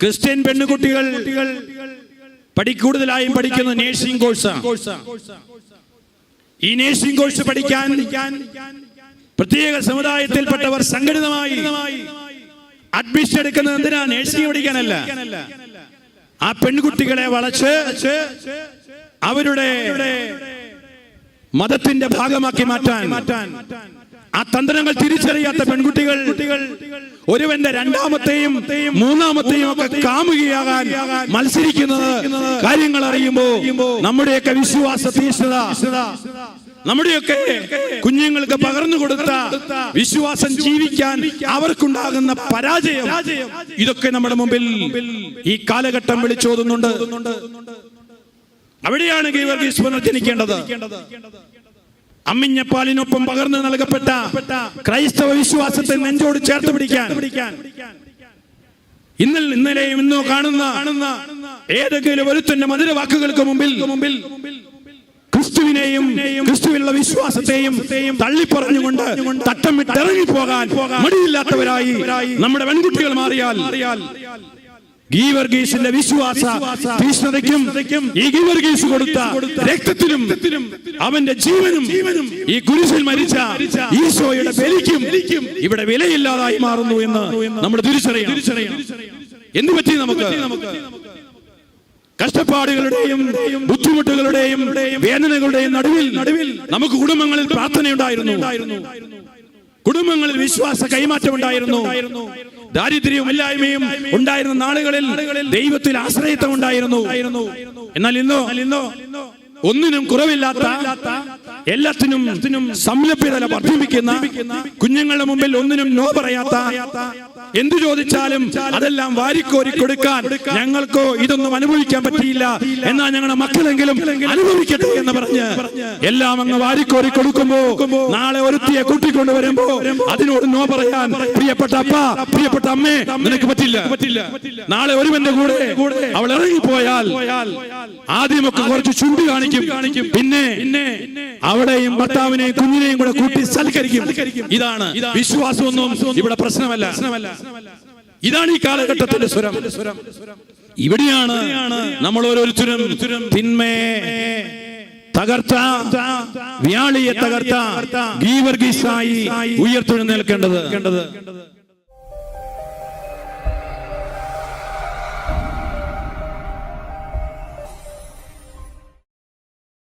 Christian പെണ്ണുകുട്ടികൾ പഠി കൂടുതലായും പഠിക്കുന്ന നേഴ്സിംഗ് കോഴ്സാണ് ഈ നേഴ്സിംഗ് കോഴ്സ് പഠിക്കാൻ പ്രത്യേക സമുദായത്തിൽപ്പെട്ടവർ സംഘടിതമായി അഡ്മിഷൻ എടുക്കുന്നത് എന്തിനാ? നേഴ്സിംഗ് പഠിക്കാനല്ല. ആ പെൺകുട്ടികളെ വളച്ച് അവരുടെ മതത്തിന്റെ ഭാഗമാക്കി മാറ്റാൻ. ആ തന്ത്രങ്ങൾ തിരിച്ചറിയാത്ത പെൺകുട്ടികൾ ഒരുവന്റെ രണ്ടാമത്തെയും മൂന്നാമത്തെയും ഒക്കെ കാമുകയാകാൻ മത്സരിക്കുന്നത് കാര്യങ്ങൾ അറിയുമ്പോ നമ്മുടെയൊക്കെ വിശ്വാസ തീഷ്ണത നമ്മുടെയൊക്കെ കുഞ്ഞുങ്ങൾക്ക് പകർന്നു കൊടുത്ത വിശ്വാസം ജീവിക്കാൻ അവർക്കുണ്ടാകുന്ന പരാജയം. ഇതൊക്കെ നമ്മുടെ മുമ്പിൽ ഈ കാലഘട്ടം വിളിച്ചോതുന്നുണ്ട്. അവിടെയാണ് ഗീവർഗീസ് പുനർജനിക്കേണ്ടത് അമ്മിഞ്ഞപ്പാലിനൊപ്പം പകർന്നു നൽകപ്പെട്ട ക്രൈസ്തവ വിശ്വാസത്തെ നെഞ്ചോട് ചേർത്ത് പിടിക്കാൻ. ഇന്നൽ ഇന്നലെയും ഇന്നോ കാണുന്ന ഏതെങ്കിലും ഒരുത്തന്റെ മധുര വാക്കുകൾക്ക് മുമ്പിൽ മുമ്പിൽ ക്രിസ്തുവിനെയും ക്രിസ്തുവിലുള്ള വിശ്വാസത്തെയും തള്ളിപ്പറഞ്ഞുകൊണ്ട് തട്ടം വിട്ടിറങ്ങി പോകാൻ മടിയില്ലാത്തവരായി നമ്മുടെ പെൺകുട്ടികൾ മാറിയാൽ ഗീവർഗീസിന്റെ വിശ്വാസ തീഷ്ണതയ്ക്കും ഈ ഗീവർഗീസ് കൊടുത്ത രക്തത്തിലും അവന്റെ ജീവനും ഈ കുരിശിൽ മരിച്ച ഈശോയുടെ ബലിക്കും ഇവിടെ വിലയില്ലാതായി മാറുന്നു എന്ന് നമ്മൾ തിരിച്ചറിയാം എന്ത് പറ്റി നമുക്ക്? കഷ്ടപ്പാടുകളുടെയും ബുദ്ധിമുട്ടുകളുടെയും വേദനകളുടെയും നടുവിൽ നടുവിൽ നമുക്ക് കുടുംബങ്ങളിൽ പ്രാർത്ഥനയുണ്ടായിരുന്നു. കുടുംബങ്ങളിൽ വിശ്വാസ കൈമാറ്റം ഉണ്ടായിരുന്നു. ദാരിദ്ര്യവും ഇല്ലായ്മയും ഉണ്ടായിരുന്ന നാളുകളിൽ ദൈവത്തിൽ ആശ്രയത്വം ഉണ്ടായിരുന്നു. എന്നാൽ ഇന്നോ ഇന്നോ ഒന്നിനും കുറവില്ലാത്ത എല്ലാത്തിനും സംലഭ്യത വർദ്ധിപ്പിക്കുന്ന കുഞ്ഞുങ്ങളുടെ മുമ്പിൽ ഒന്നിനും നോ പറയാത്ത എന്തു ചോദിച്ചാലും അതെല്ലാം വാരിക്കോരി കൊടുക്കാൻ ഞങ്ങൾക്കോ ഇതൊന്നും അനുഭവിക്കാൻ പറ്റിയില്ല. എന്നാൽ ഞങ്ങളുടെ മക്കളെങ്കിലും അനുഭവിക്കട്ടെ എന്ന് പറഞ്ഞ് എല്ലാം അങ്ങ് വാരിക്കോരി കൊടുക്കുമ്പോ നാളെ ഒരുത്തിയെ കൂട്ടിക്കൊണ്ട് വരുമ്പോ അതിനോട് നോ പറയാൻ പ്രിയപ്പെട്ട അപ്പ പ്രിയപ്പെട്ട അമ്മേ നിനക്ക് പറ്റില്ല. പറ്റില്ല നാളെ ഒരുവന്റെ കൂടെ അവൾ ഇറങ്ങിപ്പോയാൽ ആദ്യമൊക്കെ കുറച്ച് ചുണ്ടി കാണിക്കും. പിന്നെ അവിടെയും ഭർത്താവിനെയും കുഞ്ഞിനെയും കൂടെ കൂട്ടി സൽക്കരിക്കും. ഇതാണ് വിശ്വാസമൊന്നും ഇവിടെ പ്രശ്നമല്ല. ഇതാണ് ഈ കാലഘട്ടത്തിന്റെ സ്വരം. ഇവിടെയാണ് നമ്മൾ ഓരോരുത്തരും തിന്മയെ തകർച്ച വ്യാളിയെ തകർത്ത ഗീവർഗീസായി ഉയർത്തെഴുന്നേൽക്കേണ്ടത്.